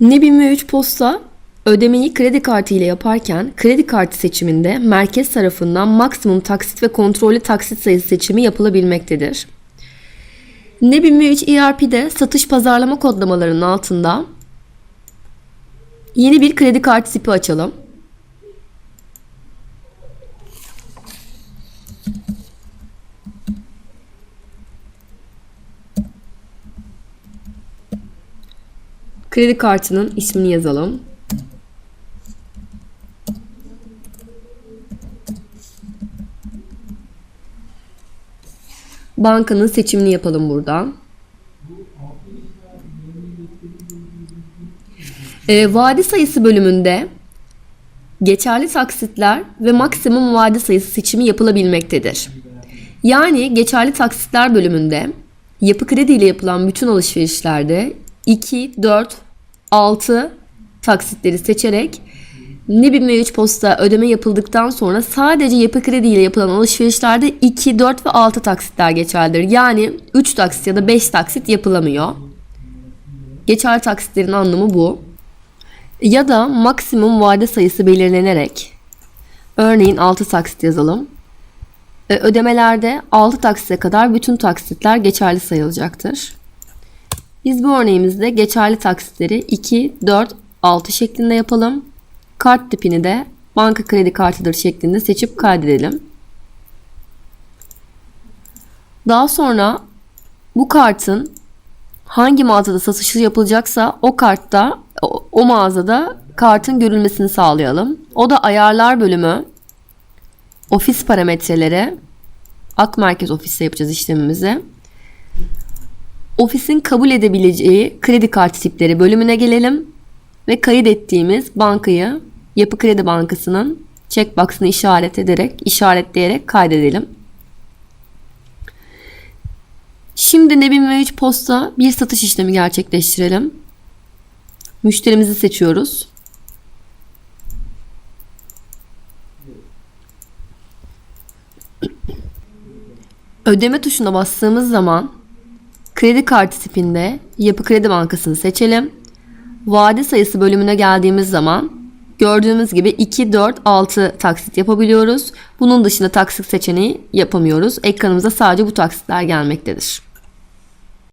NİBİM ve 3 posta ödemeyi kredi kartı ile yaparken kredi kartı seçiminde merkez tarafından maksimum taksit ve kontrollü taksit sayısı seçimi yapılabilmektedir. NİBİM ve 3 ERP'de satış pazarlama kodlamalarının altında yeni bir kredi kartı tipi açalım. Kredi kartının ismini yazalım. Bankanın seçimini yapalım buradan. Ee, vade sayısı bölümünde geçerli taksitler ve maksimum vade sayısı seçimi yapılabilmektedir. Yani geçerli taksitler bölümünde yapı kredi ile yapılan bütün alışverişlerde 2, 4, 6 taksitleri seçerek NİBİM ve 3 posta ödeme yapıldıktan sonra sadece yapı kredi ile yapılan alışverişlerde 2, 4 ve 6 taksitler geçerlidir. Yani 3 taksit ya da 5 taksit yapılamıyor. Geçerli taksitlerin anlamı bu. Ya da maksimum vade sayısı belirlenerek örneğin 6 taksit yazalım. E, Ödemelerde 6 taksite kadar bütün taksitler geçerli sayılacaktır. Biz bu örneğimizde geçerli taksitleri 2, 4, 6 şeklinde yapalım. Kart tipini de banka kredi kartıdır şeklinde seçip kaydedelim. Daha sonra bu kartın hangi mağazada satışı yapılacaksa o kartta o, mağazada kartın görülmesini sağlayalım. O da ayarlar bölümü ofis parametreleri Ak Merkez ofiste yapacağız işlemimizi. Ofisin kabul edebileceği kredi kartı tipleri bölümüne gelelim ve kayıt ettiğimiz bankayı Yapı Kredi Bankası'nın checkbox'ını işaret ederek, işaretleyerek kaydedelim. Şimdi Nebim ve 3 Posta bir satış işlemi gerçekleştirelim. Müşterimizi seçiyoruz. Ödeme tuşuna bastığımız zaman kredi kartı tipinde Yapı Kredi Bankası'nı seçelim. Vade sayısı bölümüne geldiğimiz zaman gördüğümüz gibi 2, 4, 6 taksit yapabiliyoruz. Bunun dışında taksit seçeneği yapamıyoruz. Ekranımıza sadece bu taksitler gelmektedir.